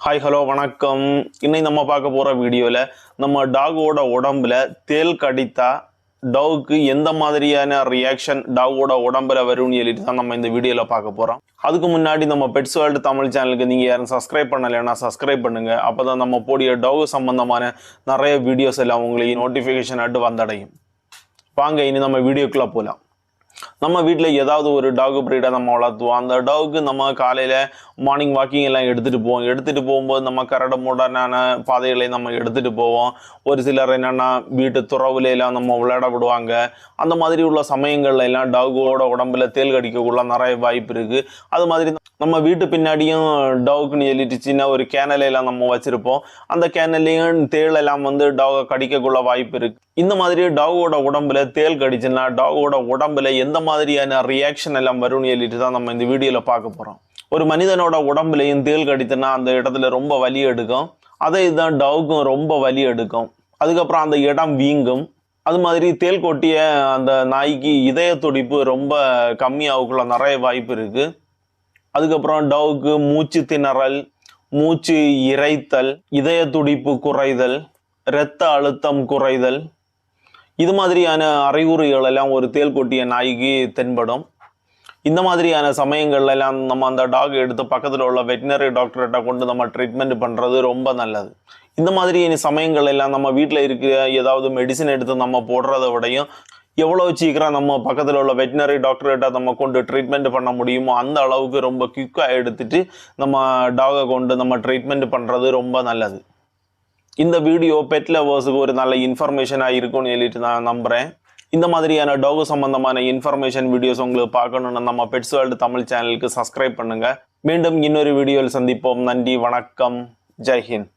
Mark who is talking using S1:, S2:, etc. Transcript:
S1: Hi hello வணக்கம். இன்னைக்கு நம்ம பார்க்க போகிற வீடியோவில் நம்ம டாகோட உடம்புல தேல் கடித்தா டாகுக்கு எந்த மாதிரியான ரியாக்ஷன் டாகோட உடம்புல வரும்னு சொல்லிட்டு தான் நம்ம இந்த வீடியோவில் பார்க்க போகிறோம் அதுக்கு முன்னாடி நம்ம பெட்ஸ் வேர்ல்டு தமிழ் சேனலுக்கு நீங்கள் யாரும் சப்ஸ்கிரைப் பண்ணலைன்னா சப்ஸ்கிரைப் பண்ணுங்கள் அப்போ தான் நம்ம போடிய டாகு சம்பந்தமான நிறைய வீடியோஸ் எல்லாம் உங்களுக்கு நோட்டிஃபிகேஷன் ஆட்டு வந்தடையும். வாங்க இனி நம்ம வீடியோக்குள்ளே போகலாம் நம்ம வீட்டில் ஏதாவது ஒரு டாக் ப்ரீடை நம்ம வளர்த்துவோம். அந்த டாகுக்கு நம்ம காலையில் மார்னிங் வாக்கிங் எல்லாம் எடுத்துகிட்டு போவோம். எடுத்துகிட்டு போகும்போது நம்ம கரடு முரடான பாதைகளை நம்ம எடுத்துகிட்டு போவோம். ஒரு சிலர் என்னென்னா வீட்டு துறவுல எல்லாம் நம்ம விளையாட விடுவாங்க. அந்த மாதிரி உள்ள சமயங்கள்ல எல்லாம் டாகோட உடம்புல தேல் கடிக்கக்குள்ள நிறைய வாய்ப்பு இருக்குது அது மாதிரி நம்ம வீட்டு பின்னாடியும் டாகுன்னு எழுதிட்டு சின்ன ஒரு கேனலையெல்லாம் நம்ம வச்சுருப்போம். அந்த கேனல்லையும் தேள் எல்லாம் வந்து டாகை கடிக்கக்குள்ள வாய்ப்பு இருக்குது இந்த மாதிரி டாகோட உடம்புல தேல் கடிச்சுன்னா டாகோட உடம்புல எந்த மாதிரியான ரியாக்ஷன் எல்லாம் வரும்னு சொல்லிட்டு தான் நம்ம இந்த வீடியோவில் பார்க்க போகிறோம் ஒரு மனிதனோட உடம்புலையும் தேல் கடித்துன்னா அந்த இடத்துல ரொம்ப வலி எடுக்கும். அதே இதுதான் டவுக்கும் ரொம்ப வலி எடுக்கும். அதுக்கப்புறம் அந்த இடம் வீங்கும். அது மாதிரி தேல் கொட்டிய அந்த நாய்க்கு இதய துடிப்பு ரொம்ப கம்மியாகக்குள்ள நிறைய வாய்ப்பு இருக்குது அதுக்கப்புறம் டவுக்கு மூச்சு திணறல் மூச்சு இறைத்தல் இதய துடிப்பு குறைதல் இரத்த அழுத்தம் குறைதல் இது மாதிரியான அறிகுறிகள் எல்லாம் ஒரு தேல் கொட்டிய நாய்க்கு தென்படும். இந்த மாதிரியான சமயங்கள்லாம் நம்ம அந்த டாக் எடுத்து பக்கத்தில் உள்ள வெட்டினரி டாக்டர்கிட்ட கொண்டு நம்ம ட்ரீட்மெண்ட் பண்ணுறது ரொம்ப நல்லது. இந்த மாதிரி சமயங்கள் எல்லாம் நம்ம வீட்டில் இருக்கிற ஏதாவது மெடிசன் எடுத்து நம்ம போடுறத விடையும் எவ்வளோ சீக்கிரம் நம்ம பக்கத்தில் உள்ள வெட்டினரி டாக்டர்கிட்ட நம்ம கொண்டு ட்ரீட்மெண்ட் பண்ண முடியுமோ அந்த அளவுக்கு ரொம்ப குயிக்காக எடுத்துட்டு நம்ம டாகை கொண்டு நம்ம ட்ரீட்மெண்ட் பண்ணுறது ரொம்ப நல்லது. இந்த வீடியோ பெட் லவர்ஸுக்கு ஒரு நல்ல இன்ஃபர்மேஷனாக இருக்கும்னு சொல்லிட்டு நான் நம்புகிறேன் இந்த மாதிரியான டாகு சம்பந்தமான இன்ஃபர்மேஷன் வீடியோஸ் உங்களுக்கு பார்க்கணுன்னு நம்ம பெட்ஸ் வேர்ல்டு தமிழ் சேனலுக்கு சப்ஸ்கிரைப் பண்ணுங்கள் மீண்டும் இன்னொரு வீடியோவில் சந்திப்போம். நன்றி வணக்கம். ஜெய்ஹிந்த்